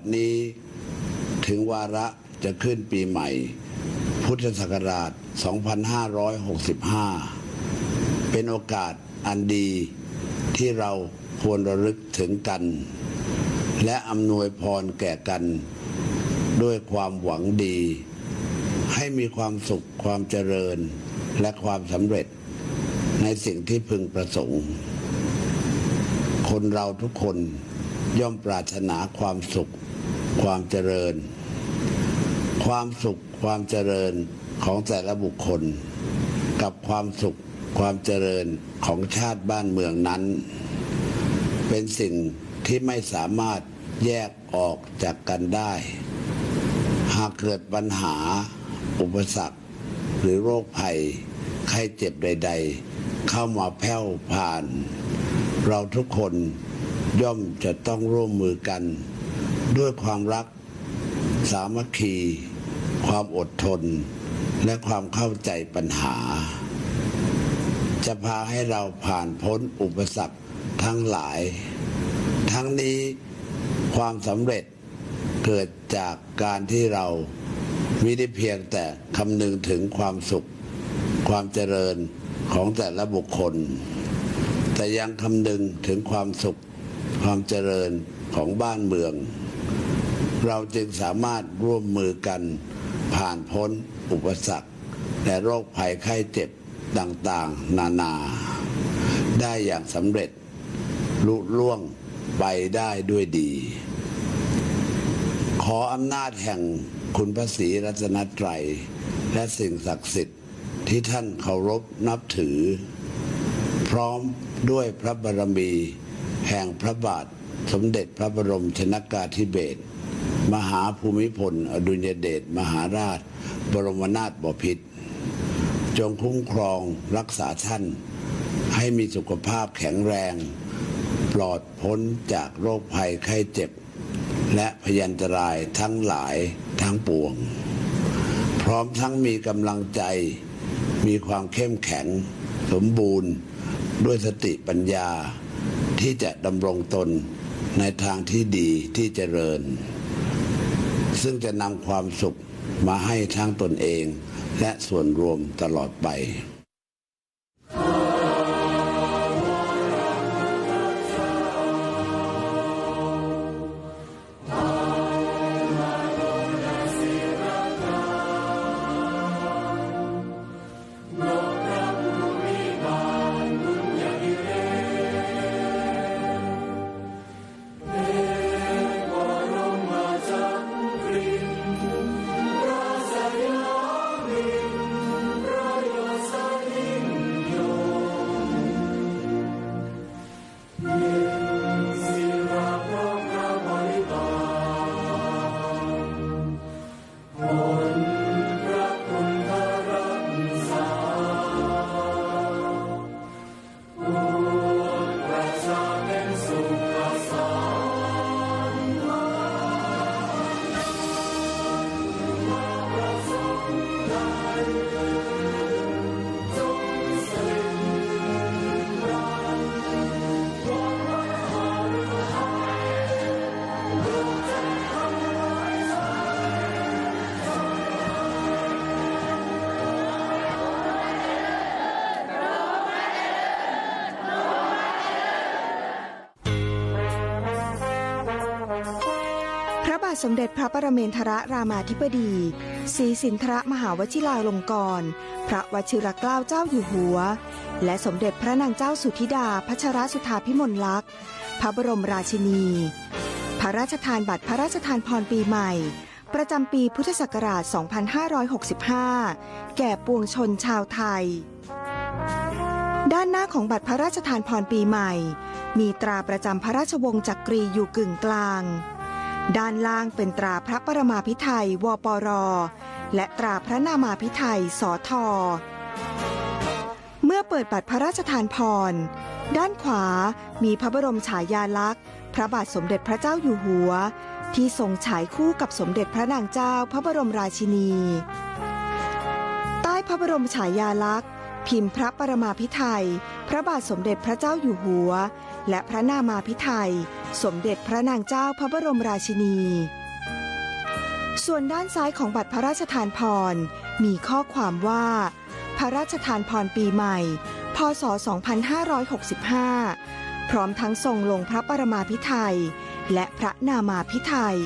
ดนี้ถึงวาระจะขึ้นปีใหม่ พุทธศักราช 2565 เป็นโอกาสอันดีที่เราควรระลึกถึงกัน และอำนวยพรแก่กัน ด้วยความหวังดี ให้มีความสุขความเจริญและความสำเร็จในสิ่งที่พึงประสงค์ คนเราทุกคน ย่อมปรารถนาความสุข ความเจริญ ความสุขความเจริญของแต่ละบุคคล กับความสุขความเจริญของชาติบ้านเมืองนั้น เป็นสิ่งที่ไม่สามารถแยกออกจากกันได้ หากเกิดปัญหา อุปสรรค หรือโรคภัยไข้เจ็บใด ๆ เข้ามาแผ่วผ่าน เราทุกคน ย่อมจะต้องร่วมมือกัน ด้วยความรัก สามัคคี ความอดทน และความเข้าใจปัญหา จะพาให้เราผ่านพ้นอุปสรรคทั้งหลาย ทั้งนี้ความสำเร็จเกิดจากการที่เราไม่ได้เพียงแต่คำนึงถึงความสุข ความเจริญของแต่ละบุคคล แต่ยังคำนึงถึงความสุข ความเจริญของบ้านเมือง เราจึงสามารถร่วมมือกันผ่านพ้นอุปสรรค และโรคภัยไข้เจ็บต่างๆ นานา ได้อย่างสำเร็จลุล่วงไปได้ด้วยดี ขออำนาจแห่งคุณพระศรีรัตนตรัย และสิ่งศักดิ์สิทธิ์ที่ท่านเคารพนับถือ พร้อมด้วยพระบารมี แห่งพระบาทสมเด็จพระบรมชนากาธิเบศรมหาภูมิพล อดุลยเดชมหาราช บรมนาถบพิตรจงคุ้มครองรักษาท่าน ให้มีสุขภาพแข็งแรง ปลอดพ้นจากโรคภัยไข้เจ็บ และพยันตรายทั้งหลายทั้งปวง พร้อมทั้งมีกำลังใจ มีความเข้มแข็ง สมบูรณ์ ด้วยสติปัญญา ที่จะดำรงตนในทางที่ดีที่เจริญ ซึ่งจะนำความสุขมาให้ทั้งตนเอง และส่วนรวมตลอดไป สมเด็จพระปรเมนทรรามาธิบดีศรีสินทรมหาวชิราลงกรณ์พระวชิรเกล้าเจ้าอยู่หัว และสมเด็จพระนางเจ้าสุธิดาพัชรสุธาพิมลลักษณ์ พระบรมราชินี พระราชทานบัตรพระราชทานพรปีใหม่ ประจำปีพุทธศักราช 2565 แก่ปวงชนชาวไทย ด้านหน้าของบัตรพระราชทานพรปีใหม่ มีตราประจำพระราชวงศ์จักรีอยู่กึ่งกลาง ด้านล่างเป็นตราพระประมาพิไทยวปร และตราพระนามาพิไทยสอทอเมื่อเปิดบัตรพระราชทานพร ด้านขวามีพระบรมฉายาลักษณ์ พระบาทสมเด็จพระเจ้าอยู่หัว ที่ทรงฉายคู่กับสมเด็จพระนางเจ้าพระบรมราชินี ใต้พระบรมฉายาลักษณ์ พิมพ์พระปรมาภิไธยพระบาทสมเด็จพระเจ้าอยู่หัว และพระนามาภิไธย สมเด็จพระนางเจ้าพระบรมราชินี ส่วนด้านซ้ายของบัตรพระราชทานพร มีข้อความว่า พระราชทานพรปีใหม่ พศ 2565 พร้อมทั้งทรงลงพระปรมาพิไทยและพระนามาพิไทย